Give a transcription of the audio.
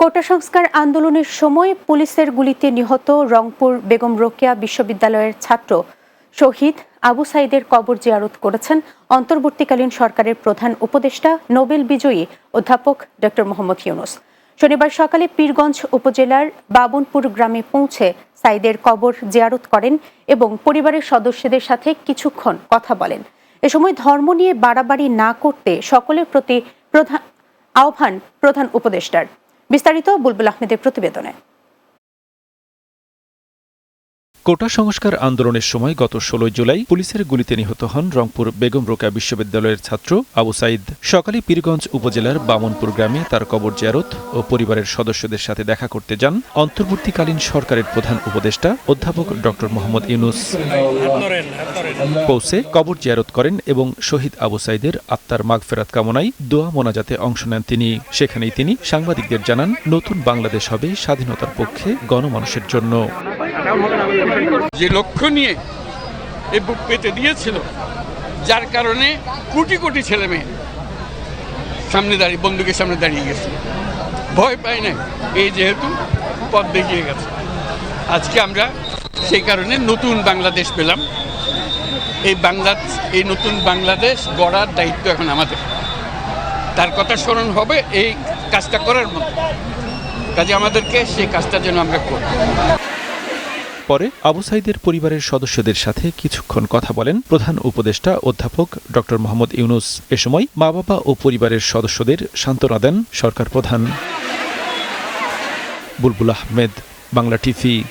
কোটা সংস্কার আন্দোলনের সময় পুলিশের গুলিতে নিহত রংপুর বেগম রোকেয়া বিশ্ববিদ্যালয়ের ছাত্র শহীদ আবু সাইদের কবর জিয়ারত করেছেন। অন্তর্বর্তীকালীন সরকারের প্রধান উপদেষ্টা, নোবেল বিজয়ী অধ্যাপক ড মোহাম্মদ ইউনুস। শনিবার সকালে পীরগঞ্জ উপজেলার বাবনপুর গ্রামে পৌঁছে সাইদের কবর জিয়ারত করেন এবং পরিবারের সদস্যদের সাথে কিছুক্ষণ কথা বলেন। এ সময় ধর্ম নিয়ে বাড়াবাড়ি না করতে সকলের প্রতি প্রধান আহ্বান প্রধান উপদেষ্টার। বিস্তারিত বুলবুল আহমেদের প্রতিবেদনে। কোটা সংস্কার আন্দোলনের সময় গত ষোলোই জুলাই পুলিশের গুলিতে নিহত হন রংপুর বেগম রোকেয়া বিশ্ববিদ্যালয়ের ছাত্র আবু সাইদ। সকালে পীরগঞ্জ উপজেলার বামনপুর গ্রামে তার কবর জিয়ারত ও পরিবারের সদস্যদের সাথে দেখা করতে যান অন্তর্বর্তীকালীন সরকারের প্রধান উপদেষ্টা অধ্যাপক ড মোহাম্মদ ইউনুস। পৌঁছে কবর জিয়ারত করেন এবং শহীদ আবু সাইদের আত্মার মাগফেরাত কামনায় দোয়া মোনাজাতে অংশ নেন তিনি। সেখানেই তিনি সাংবাদিকদের জানান, নতুন বাংলাদেশ হবে স্বাধীনতার পক্ষে গণমানুষের জন্য। যে লক্ষ্য নিয়ে এই বুক পেতে দিয়েছিল, যার কারণে কোটি কোটি ছেলে মেয়ে সামনে দাঁড়িয়ে, বন্দুকের সামনে দাঁড়িয়ে গেছে। ভয় পায় না, এই যেহেতু পথ দেখিয়ে গেছে। আজকে আমরা সেই কারণে নতুন বাংলাদেশ পেলাম। এই বাংলা, এই নতুন বাংলাদেশ গড়ার দায়িত্ব এখন আমাদের। তার কথা স্মরণ হবে এই কাজটা করার মতো। কাজে আমাদেরকে সেই কাজটা যেন আমরা করি। পরে আবু সাইদের পরিবারের সদস্যদের সাথে কিছুক্ষণ কথা বলেন প্রধান উপদেষ্টা অধ্যাপক ড. মোহাম্মদ ইউনুস। এ সময় মা বাবা ও পরিবারের সদস্যদের সান্ত্বনা দেন সরকার প্রধান। বুলবুল আহমেদ, বাংলা টিভি।